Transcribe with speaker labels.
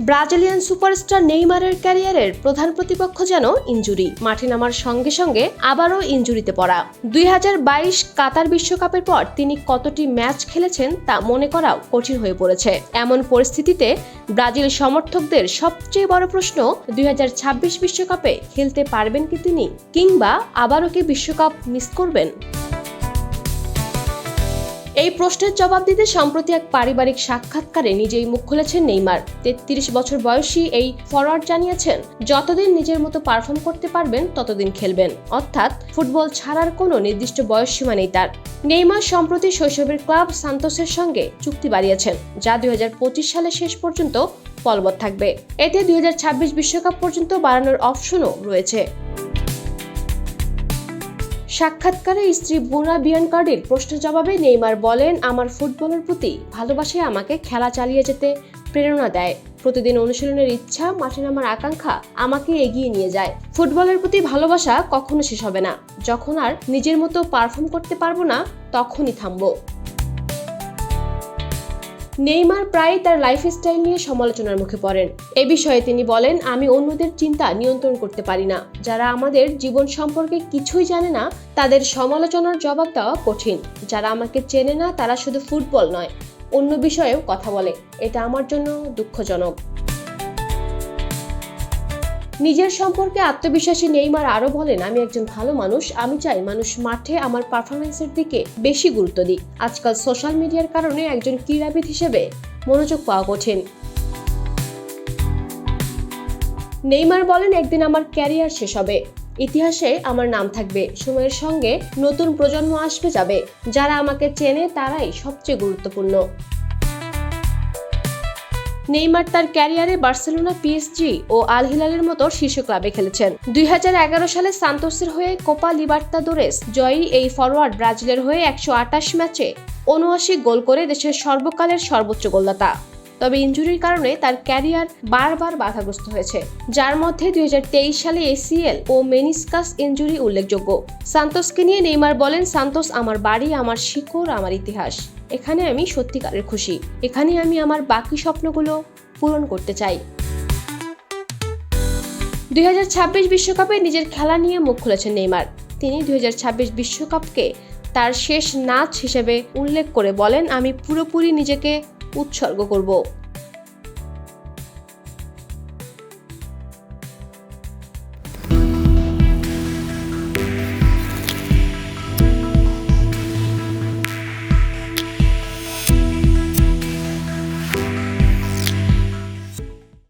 Speaker 1: Brazilian superstar নেইমারের ক্যারিয়ারের প্রধান প্রতিপক্ষ যেন ইনজুরি। মাঠে নামার সঙ্গে সঙ্গে আবারও ইনজুরিতে পড়া। দুই হাজার বাইশ কাতার বিশ্বকাপের পর তিনি কতটি ম্যাচ খেলেছেন তা মনে করাও কঠিন হয়ে পড়েছে। এমন পরিস্থিতিতে ব্রাজিল সমর্থকদের সবচেয়ে বড় প্রশ্ন, দুই বিশ্বকাপে খেলতে পারবেন কি তিনি কিংবা আবারও কি বিশ্বকাপ মিস করবেন? এই প্রশ্নের জবাব দিতে সম্প্রতি এক পারিবারিক সাক্ষাৎকারে নিজেই মুখ খুলেছেন নেইমার। তেত্রিশ বছর বয়সী এই ফরওয়ার্ড জানিয়েছেন, যতদিন নিজের মতো পারফর্ম করতে পারবেন, ততদিন খেলবেন। অর্থাৎ, ফুটবল ছাড়ার কোনো নির্দিষ্ট বয়স সীমা নেই তার। নেইমার সম্প্রতি শৈশবের ক্লাব সান্তোসের সঙ্গে চুক্তি বাড়িয়েছেন, যা দুই সালের শেষ পর্যন্ত বলবৎ থাকবে। এতে দুই বিশ্বকাপ পর্যন্ত বাড়ানোর অপশনও রয়েছে। সাক্ষাৎকারে স্ত্রী বুনা বিয়ানকার্ডির প্রশ্ন জবাবে নেইমার বলেন, আমার ফুটবলের প্রতি ভালোবাসায় আমাকে খেলা চালিয়ে যেতে প্রেরণা দেয়। প্রতিদিন অনুশীলনের ইচ্ছা, মাঠে নামার আকাঙ্ক্ষা আমাকে এগিয়ে নিয়ে যায়। ফুটবলের প্রতি ভালোবাসা কখনো শেষ হবে না। যখন আর নিজের মতো পারফর্ম করতে পারব না, তখনই থামবো। নেইমার প্রায় তার লাইফস্টাইল নিয়ে সমালোচনার মুখে পড়েন। এ বিষয়ে তিনি বলেন, আমি অন্যদের চিন্তা নিয়ন্ত্রণ করতে পারি না। যারা আমাদের জীবন সম্পর্কে কিছুই জানে না, তাদের সমালোচনার জবাব দেওয়া কঠিন। যারা আমাকে চেনে না, তারা শুধু ফুটবল নয়। অন্য বিষয়েও কথা বলে। এটা আমার জন্য দুঃখজনক। নিজের সম্পর্কে আত্মবিশ্বাসী নেইমার আরও বলেন, আমি একজন ভালো মানুষ, আমি চাই মানুষ মাঠে আমার পারফরমেন্সের দিকে বেশি গুরুত্ব দিক। আজকাল সোশ্যাল মিডিয়ার কারণে একজন ক্রীড়াবিদ হিসেবে মনোযোগ পাওয়া কঠিন। নেইমার বলেন, একদিন আমার ক্যারিয়ার শেষ হবে। ইতিহাসে আমার নাম থাকবে। সময়ের সঙ্গে নতুন প্রজন্ম আসবে যাবে। যারা আমাকে চেনে তারাই সবচেয়ে গুরুত্বপূর্ণ। নেইমার তার ক্যারিয়ারে বার্সেলোনা পিএসজি ও আল হিলালের মতো শীর্ষ ক্লাবে খেলেছেন। দুই হাজার এগারো সালে সান্তোসের হয়ে কোপা লিবার্তা দোরেস জয়ী এই ফরওয়ার্ড ব্রাজিলের হয়ে একশো আটাশ ম্যাচে উনআশি গোল করে দেশের সর্বকালের সর্বোচ্চ গোলদাতা। তবে ইনজুরির কারণে তার ক্যারিয়ার বারবার বাধাগ্রস্ত হয়েছে। যার মধ্যে দু হাজার তেইশ সালে এসিএল ও মেনিসকাস ইনজুরি উল্লেখযোগ্য। সান্তোসকে নিয়ে নেইমার বলেন, সান্তোস আমার বাড়ি, আমার শিকড়, আমার ইতিহাস। এখানে আমি সত্যিকারের খুশি। এখানে আমি আমার বাকি স্বপ্নগুলো পূরণ করতে চাই। দুই বিশ্বকাপে নিজের খেলা নিয়ে মুখ খুলেছেন নেইমার। তিনি দুই বিশ্বকাপকে তার শেষ নাচ হিসেবে উল্লেখ করে বলেন, আমি পুরোপুরি নিজেকে উৎসর্গ করব।